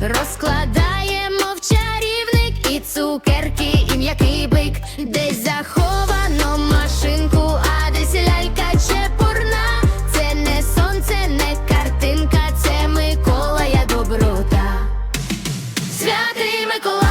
розкладаємо в чарівник і цукерки, і м'який бик, десь заховано машинку, а десь лялька чепурна. Це не сонце, не картинка, це Микола, я доброта. Святий Миколай.